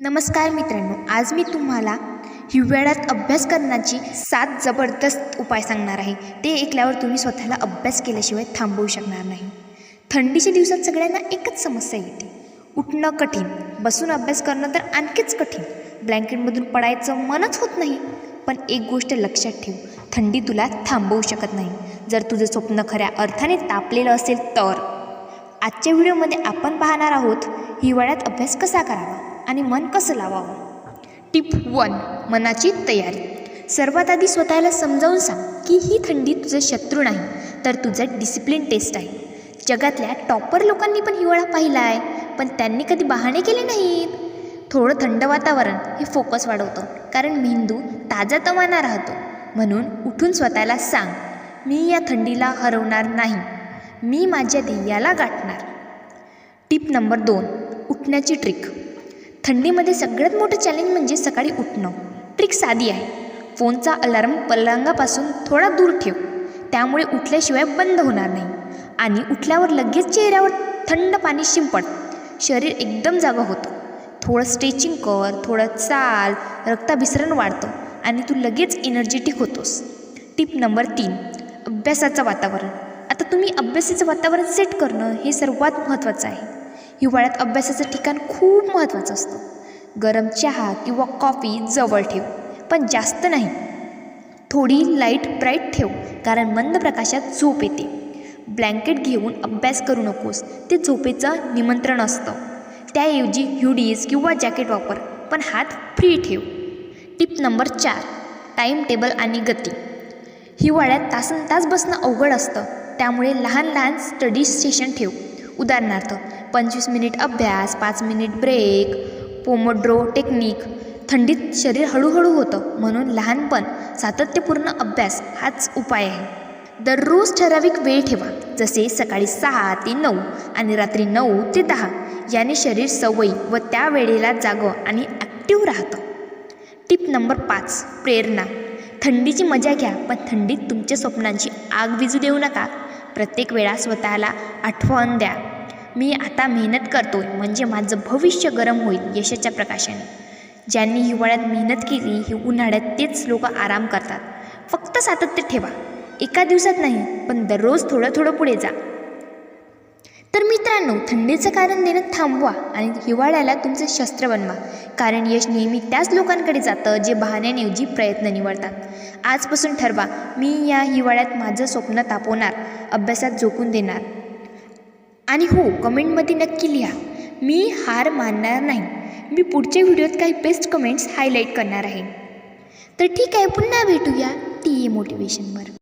नमस्कार मित्रांनो आज मी तुम्हाला हिवाळ्यात अभ्यास करण्याची सात जबरदस्त उपाय सांगणार आहे. ते ऐकल्यावर तुम्ही स्वतःला अभ्यास केल्याशिवाय थांबवू शकणार नाही. थंडीच्या दिवसात सगळ्यांना एकच समस्या येते. उठणं कठीण बसून अभ्यास करणं तर आणखीच कठीण. ब्लँकेटमधून पडायचं मनच होत नाही. पण एक गोष्ट लक्षात ठेव थंडी तुला थांबवू शकत नाही. जर तुझं स्वप्न खऱ्या अर्थाने तापलेलं असेल तर. आजच्या व्हिडिओमध्ये आपण पाहणार आहोत हिवाळ्यात अभ्यास कसा करावा? आणि मन कसं लावावं? टिप वन मनाची तयारी. सर्वात आधी स्वतःला समजावून सांग की ही थंडी तुझं शत्रू नाही तर तुझं डिसिप्लिन टेस्ट आहे. जगातल्या टॉपर लोकांनी पण हिवाळा पाहिला आहे पण त्यांनी कधी बहाणे केले नाहीत. थोडं थंड वातावरण हे फोकस वाढवतं कारण मेंदू ताजा तवाना राहतो. म्हणून उठून स्वतःला सांग मी या थंडीला हरवणार नाही मी माझ्या ध्येयाला गाठणार. टिप नंबर दोन उठण्याची ट्रिक थंडीमध्ये सगळ्यात मोठं चॅलेंज म्हणजे सकाळी उठणं. ट्रिक साधी आहे. फोनचा अलार्म पलंगापासून थोडा दूर ठेव. त्यामुळे उठल्याशिवाय बंद होणार नाही. आणि उठल्यावर लगेच चेहऱ्यावर थंड पाणी शिंपड. शरीर एकदम जागं होतं. थोडं स्ट्रेचिंग कर थोडं चाल रक्ताभिसरण वाढतं आणि तू लगेच एनर्जेटिक होतोस. टिप नंबर तीन अभ्यासाचं वातावरण. आता तुम्ही अभ्यासाचं वातावरण सेट करणं हे सर्वात महत्त्वाचं आहे. हिवाळ्यात अभ्यासाचं ठिकाण खूप महत्त्वाचं असतं. गरम चहा किंवा कॉफी जवळ ठेव पण जास्त नाही. थोडी लाइट ब्राईट ठेव कारण मंद प्रकाशात झोप येते. ब्लँकेट घेऊन अभ्यास करू नकोस ते झोपेचं निमंत्रण असतं. त्याऐवजी हुडीज किंवा जॅकेट वापर पण हात फ्री ठेव. टिप नंबर चार टाईम टेबल आणि गती. हिवाळ्यात तासन तास बसणं अवघड असतं त्यामुळे लहान लहान स्टडी सेशन ठेव. उदाहरणार्थ पंचवीस मिनिट अभ्यास पाच मिनिट ब्रेक पोमोड्रो टेक्निक थंडीत शरीर हळूहळू होतं. म्हणून लहानपण सातत्यपूर्ण अभ्यास हाच उपाय आहे. दररोज ठराविक वेळ ठेवा जसे सकाळी सहा ते नऊ आणि रात्री नऊ ते दहा. याने शरीर सवयी व त्या वेळेला जागं आणि ॲक्टिव्ह राहतं. टिप नंबर पाच प्रेरणा. थंडीची मजा घ्या पण थंडीत तुमच्या स्वप्नांची आग विजू देऊ नका. प्रत्येक वेळा स्वतःला आठवण द्या. मी आता मेहनत करतोय म्हणजे माझं भविष्य गरम होईल यशाच्या प्रकाशाने. ज्यांनी हिवाळ्यात मेहनत केली हे उन्हाळ्यात तेच लोक आराम करतात. फक्त सातत्य ठेवा. एका दिवसात नाही पण दररोज थोडं थोडं पुढे जा. तर मित्रांनो थंडीचं कारण देणं थांबवा आणि हिवाळ्याला तुमचं शस्त्र बनवा. कारण यश नेहमी त्याच लोकांकडे जातं जे बहाण्याऐवजी प्रयत्न निवडतात. आजपासून ठरवा मी या हिवाळ्यात माझं स्वप्न तापवणार अभ्यासात झोकून देणार. आणि हो कमेंटमध्ये नक्की लिहा. मी हार मानणार नाही. मी पुढच्या व्हिडिओत काही बेस्ट कमेंट्स हायलाईट करणार आहे. तर ठीक आहे पुन्हा भेटूया. T A मोटिवेशनवर.